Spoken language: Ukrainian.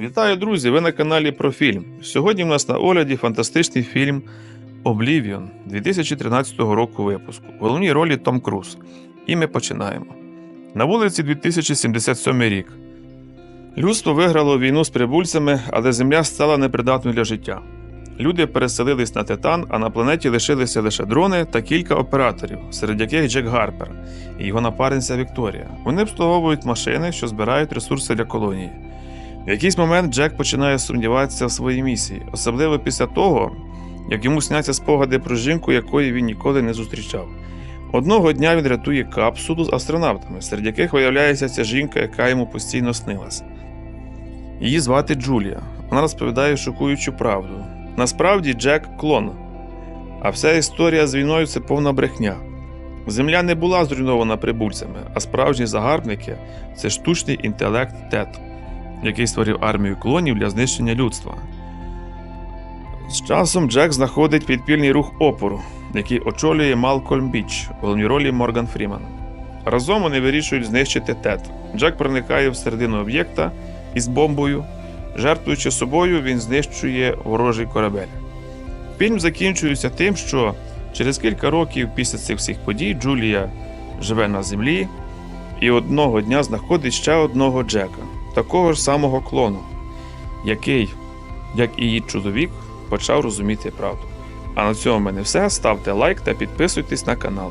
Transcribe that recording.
Вітаю, друзі! Ви на каналі про фільм. Сьогодні в нас на огляді фантастичний фільм Oblivion 2013 року випуску. В головній ролі Том Круз. І ми починаємо. На вулиці 2077 рік. Людство виграло війну з прибульцями, але земля стала непридатною для життя. Люди переселились на Титан, а на планеті лишилися лише дрони та кілька операторів, серед яких Джек Гарпер і його напарниця Вікторія. Вони обслуговують машини, що збирають ресурси для колонії. В якийсь момент Джек починає сумніватися в своїй місії, особливо після того, як йому сняться спогади про жінку, якої він ніколи не зустрічав. Одного дня він рятує капсулу з астронавтами, серед яких виявляється ця жінка, яка йому постійно снилась. Її звати Джулія. Вона розповідає шокуючу правду. Насправді Джек клон. А вся історія з війною це повна брехня. Земля не була зруйнована прибульцями, а справжні загарбники це штучний інтелект ТЕТ який створив армію клонів для знищення людства. З часом Джек знаходить підпільний рух опору, який очолює Малкольм Біч, у головній ролі Морган Фріман. Разом вони вирішують знищити Тет. Джек проникає в середину об'єкта із бомбою. Жертвуючи собою, він знищує ворожий корабель. Фільм закінчується тим, що через кілька років після цих всіх подій Джулія живе на землі і одного дня знаходить ще одного Джека такого ж самого клону, який, як і її чоловік, почав розуміти правду. А на цьому в мене все. Ставте лайк та підписуйтесь на канал.